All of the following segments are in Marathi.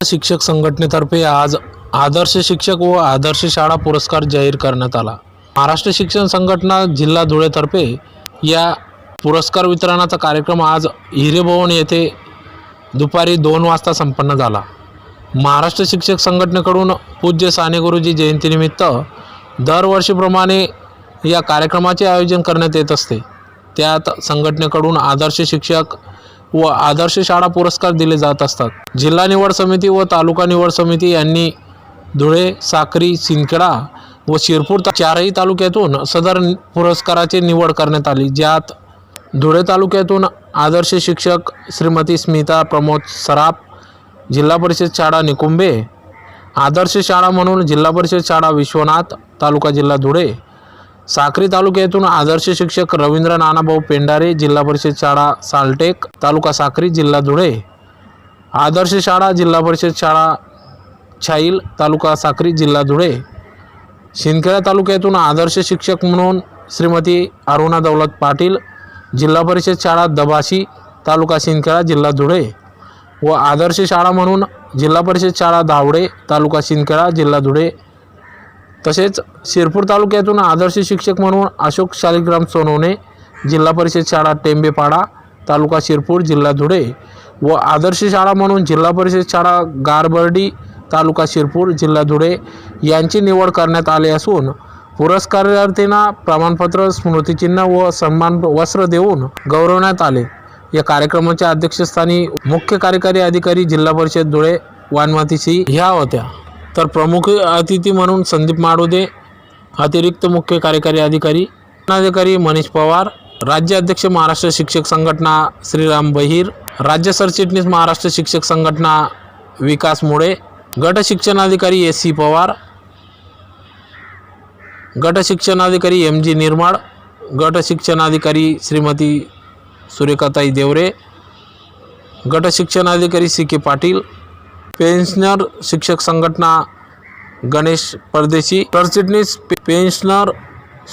शिक्षक संघटनेतर्फे आज आदर्श शिक्षक व आदर्श शाळा पुरस्कार जाहीर करण्यात आला. महाराष्ट्र शिक्षण संघटना जिल्हा धुळेतर्फे या पुरस्कार वितरणाचा कार्यक्रम आज हिरेभवन येथे दुपारी दोन वाजता संपन्न झाला. महाराष्ट्र शिक्षक संघटनेकडून पूज्य साने गुरुजी जयंतीनिमित्त दरवर्षीप्रमाणे या कार्यक्रमाचे आयोजन करण्यात येत असते. त्यात संघटनेकडून आदर्श शिक्षक व आदर्श शाळा पुरस्कार दिले जात असतात. जिल्हा निवड समिती व तालुका निवड समिती यांनी धुळे साक्री सिंदखेडा व शिरपूर चारही तालुक्यातून सदर पुरस्काराची निवड करण्यात आली ज्यात धुळे तालुक्यातून आदर्श शिक्षक श्रीमती स्मिता प्रमोद सराफ जिल्हा परिषद शाळा निकुंबे आदर्श शाळा म्हणून जिल्हा परिषद शाळा विश्वनाथ तालुका जिल्हा धुळे साक्री तालुक्यातून आदर्श शिक्षक रवींद्र नानाभाऊ पेंडारे जिल्हा परिषद शाळा सालटेक तालुका साक्री जिल्हा धुळे. आदर्श शाळा जिल्हा परिषद शाळा छाईल तालुका साक्री जिल्हा धुळे. शिंदखेडा तालुक्यातून आदर्श शिक्षक म्हणून श्रीमती अरुणा दौलत पाटील जिल्हा परिषद शाळा दबाशी तालुका शिंदखेडा जिल्हा धुळे. व आदर्श शाळा म्हणून जिल्हा परिषद शाळा धावडे तालुका शिंदखेडा जिल्हा धुळे. तसेच शिरपूर तालुक्यातून आदर्श शिक्षक म्हणून अशोक शालिग्राम सोनवणे जिल्हा परिषद शाळा टेंबेपाडा तालुका शिरपूर जिल्हा धुळे व आदर्श शाळा म्हणून जिल्हा परिषद शाळा गारबर्डी तालुका शिरपूर जिल्हा धुळे यांची निवड करण्यात आली असून पुरस्कारार्थींना प्रमाणपत्र स्मृतिचिन्ह व सन्मान वस्त्र देऊन गौरवण्यात आले. या कार्यक्रमाच्या अध्यक्षस्थानी मुख्य कार्यकारी अधिकारी जिल्हा परिषद धुळे वानमातीशी ह्या होत्या. तर प्रमुख अतिथी म्हणून संदीप माडुदे अतिरिक्त मुख्य कार्यकारी अधिकारी अधिकारी मनीष पवार राज्य अध्यक्ष महाराष्ट्र शिक्षक संघटना श्रीराम बहिर राज्य सरचिटणीस महाराष्ट्र शिक्षक संघटना विकास मुळे गट शिक्षणाधिकारी एस सी पवार गट शिक्षणाधिकारी एम जी निर्माळ गट शिक्षणाधिकारी श्रीमती सुरेखाताई देवरे गट शिक्षणाधिकारी सी के पाटील पेन्शनर शिक्षक संघटना गणेश परदेशी सरचिटणीस पेन्शनर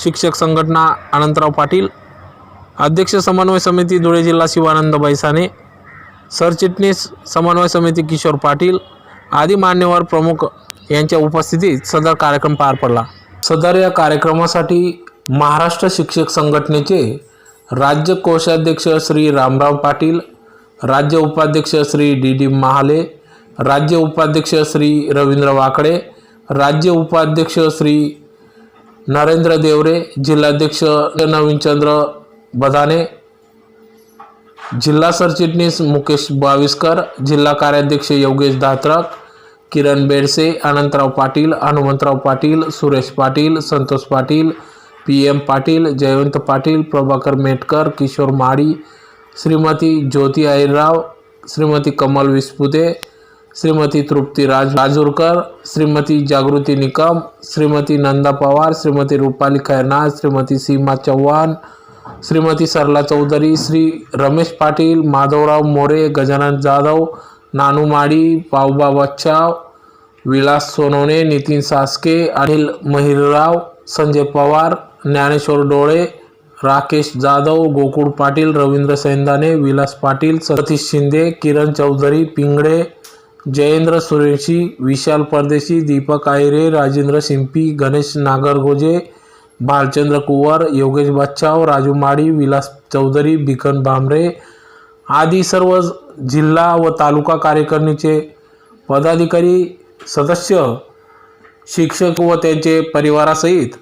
शिक्षक संघटना अनंतराव पाटील अध्यक्ष समन्वय समिती धुळे जिल्हा शिवानंद बैसाने सरचिटणीस समन्वय समिती किशोर पाटील आदी मान्यवर प्रमुख यांच्या उपस्थितीत सदर कार्यक्रम पार पडला. सदर या कार्यक्रमासाठी महाराष्ट्र शिक्षक संघटनेचे राज्य कोषाध्यक्ष श्री रामराव पाटील राज्य उपाध्यक्ष श्री डी डी महाले राज्य उपाध्यक्ष श्री रवींद्र वाकडे राज्य उपाध्यक्ष श्री नरेंद्र देवरे जिल्हाध्यक्ष नवीनचंद्र बदाने जिल्हा सरचिटणीस मुकेश बाविस्कर जिल्हा कार्याध्यक्ष योगेश दात्रक किरण बेडसे अनंतराव पाटील हनुमंतराव पाटील सुरेश पाटील संतोष पाटील पी एम पाटील जयवंत पाटील प्रभाकर मेटकर किशोर माळी श्रीमती ज्योती आईराव श्रीमती कमल विस्पुते श्रीमती तृप्ती राज राजूरकर श्रीमती जागृती निकम श्रीमती नंदा पवार श्रीमती रुपाली खैरनाथ श्रीमती सीमा चव्हाण श्रीमती सरला चौधरी श्री रमेश पाटील माधवराव मोरे गजानन जाधव नानू माडी पावबा बच्चाव विलास सोनवणे नितीन सासके अनिल महिरराव संजय पवार ज्ञानेश्वर डोळे राकेश जाधव गोकुळ पाटील रवींद्र सैंदाने विलास पाटील सतीश शिंदे किरण चौधरी पिंगळे जयेंद्र सुरेशी विशाल परदेशी दीपक आयरे राजेंद्र शिंपी गणेश नागरगोजे भालचंद्र कुवर योगेश बच्चाव राजू माळी विलास चौधरी बिकन भांबरे आदी सर्व जिल्हा व तालुका कार्यकारिणीचे पदाधिकारी सदस्य शिक्षक व त्यांचे परिवारासहित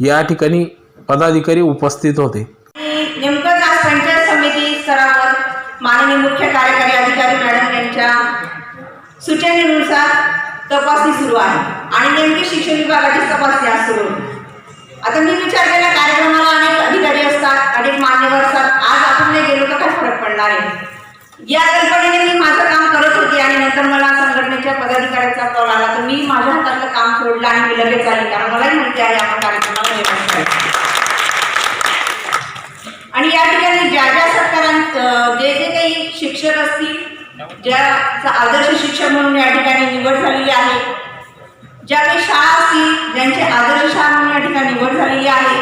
या ठिकाणी पदाधिकारी उपस्थित होते. नेमकंच आज पंचायत समिती स्तरावर माननीय मुख्य कार्यकारी अधिकारी मॅडम यांच्या सूचनेनुसार तपासणी सुरू आहे. आणि नेमकी शिक्षण विभागाची तपासणी आज सुरू आता मी विचार केला कार्यक्रमाला अनेक अधिकारी असतात अनेक मान्यवर असतात. आज आपण नाही गेलो तर काय फरक पडणार आहे? या कल्पनेने मी माझं काम करत होती आणि नंतर मला संघटनेच्या पदाधिकाऱ्याचा कॉल आला. तर मी माझ्या हातातलं काम सोडलं आणि मी लगेच आली. कारण मलाही माहिती आहे आपण कार्यक्रमाला आणि या ठिकाणी ज्या ज्या सरकारांचं जे जे काही शिक्षक असतील ज्याचा आदर्श शिक्षक म्हणून या ठिकाणी निवड झालेली आहे. ज्या काही शाळा असतील ज्यांचे आदर्श शाळा म्हणून या ठिकाणी निवड झालेली आहे.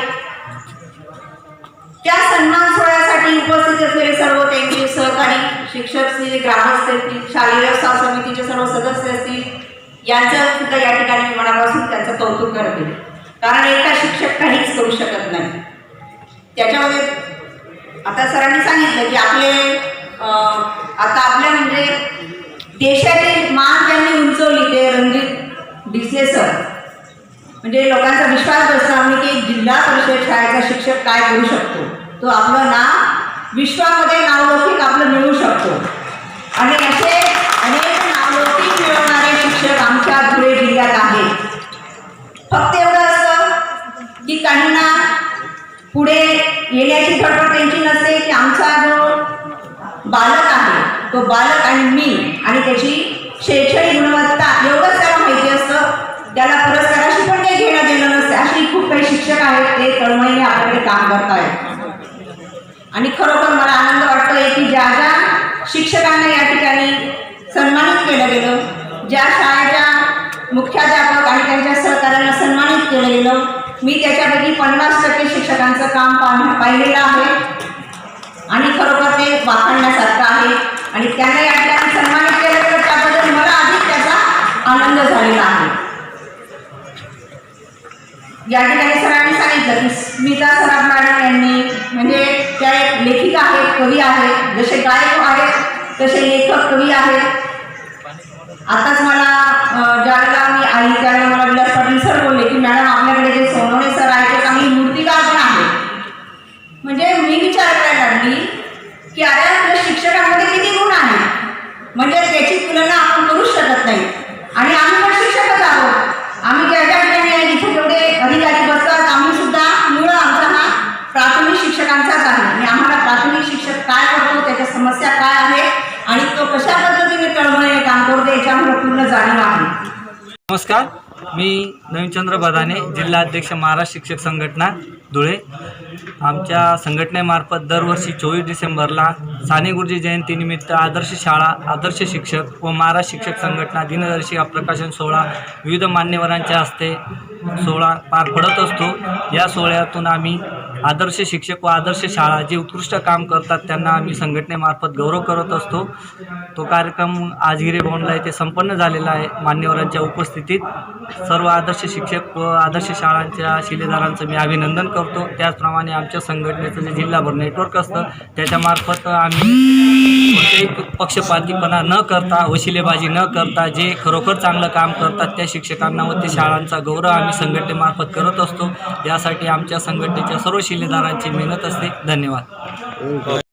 त्या सन्मान सोहळ्यासाठी उपस्थित असलेले सर्व त्यांचे सहकारी शिक्षक शिक्षक असतील ग्रामस्थ असतील शालेय व्यवस्था समितीचे सर्व सदस्य असतील यांचं सुद्धा या ठिकाणी मी मनापासून त्यांचं कौतुक करते. कारण एका शिक्षक काहीच करू शकत नाही. त्याच्यामध्ये आता सरांनी सांगितलं की आपले म्हणजे लोकांचा विश्वास बसवणे की जिल्हा परिषद शाळेचा शिक्षक काय करू शकतो. तो आपलं नाव विश्वामध्ये नावलौकिक आपलं मिळू शकतो. आणि असे अनेक नावलौकिक मिळवणारे शिक्षक आमच्या धुळे जिल्ह्यात आहेत. फक्त एवढं असतं की काहींना पुढे येण्याची धडपड त्यांची नसते की आमचा जो बालक आहे तो बालक आणि मी आणि त्याची शैक्षणिक गुणवत्ता काही शिक्षक आहेत ते तळमळीने आपल्याकडे काम करत आहेत आणि खरोखर मला आनंद वाटतोय की ज्या ज्या शिक्षकांना या ठिकाणी सन्मानित केलं गेलं ज्या शाळेच्या मुख्याध्यापक आणि त्यांच्या सहकार्यांना सन्मानित केलं गेलं मी त्याच्यापैकी पन्नास टक्के शिक्षकांचं काम पाहिलेलं आहे. आणि खरोखर ते वाखाणण्यासारखं आहे. आहेत जसे गायक आहेत तसे लेखक कवी आहेत. आताच मला ज्यावेळेला मी आई त्यावेळेला मला विलास पाटील सर बोलले की मॅडम आपल्याकडे जे सोनवणे सर आहेत ते काही मूर्तिकार पण आहेत. म्हणजे मी विचार करायला लागली की अरे आपल्या शिक्षकांमध्ये किती गुण आहेत म्हणजे त्याची तुलना आपण करूच शकत नाही आणि आम्ही पण शिक्षकच आहोत आम्ही ज्या ज्या ठिकाणी आहे जिथे जेवढे अधिकारी बसतात आम्ही सुद्धा मूळ आमचा हा प्राथमिक शिक्षकांचाच आहे आणि आम्हाला प्राथमिक शिक्षक काय करतो त्याच्या समस्या काय आहेत आणि तो कशा पद्धतीने तळमळीने काम करतो याची आहे नमस्कार मी नवीनचंद्र बदाने जिल्हा अध्यक्ष महाराष्ट्र शिक्षक संघटना धुळे. आमच्या संघटनेमार्फत दरवर्षी चोवीस डिसेंबरला साने गुरुजी जयंतीनिमित्त आदर्श शाळा आदर्श शिक्षक व महाराष्ट्र शिक्षक संघटना दिनदर्शिका प्रकाशन सोहळा विविध मान्यवरांच्या हस्ते सोहळा पार पडत असतो. या सोहळ्यातून आम्ही आदर्श शिक्षक व आदर्श शाळा जे उत्कृष्ट काम करतात त्यांना आम्ही संघटनेमार्फत गौरव करत असतो. तो कार्यक्रम आजगिरे भवनला येथे संपन्न झालेला आहे. मान्यवरांच्या उपस्थितीत सर्व आदर्श शिक्षक व आदर्श शाळांच्या शिलेदारांचं मी अभिनंदन करतो. त्याचप्रमाणे आमच्या संघटनेचं जे जिल्हाभर नेटवर्क असतं त्याच्यामार्फत आम्ही कोणतेही पक्षपातीपणा न करता वशिलेबाजी न करता जे खरोखर चांगलं काम करतात त्या शिक्षकांना व त्या शाळांचा गौरव आम्ही संघटनेमार्फत करत असतो. यासाठी आमच्या संघटनेच्या सर्व शिलेदारांची मेहनत असते. धन्यवाद.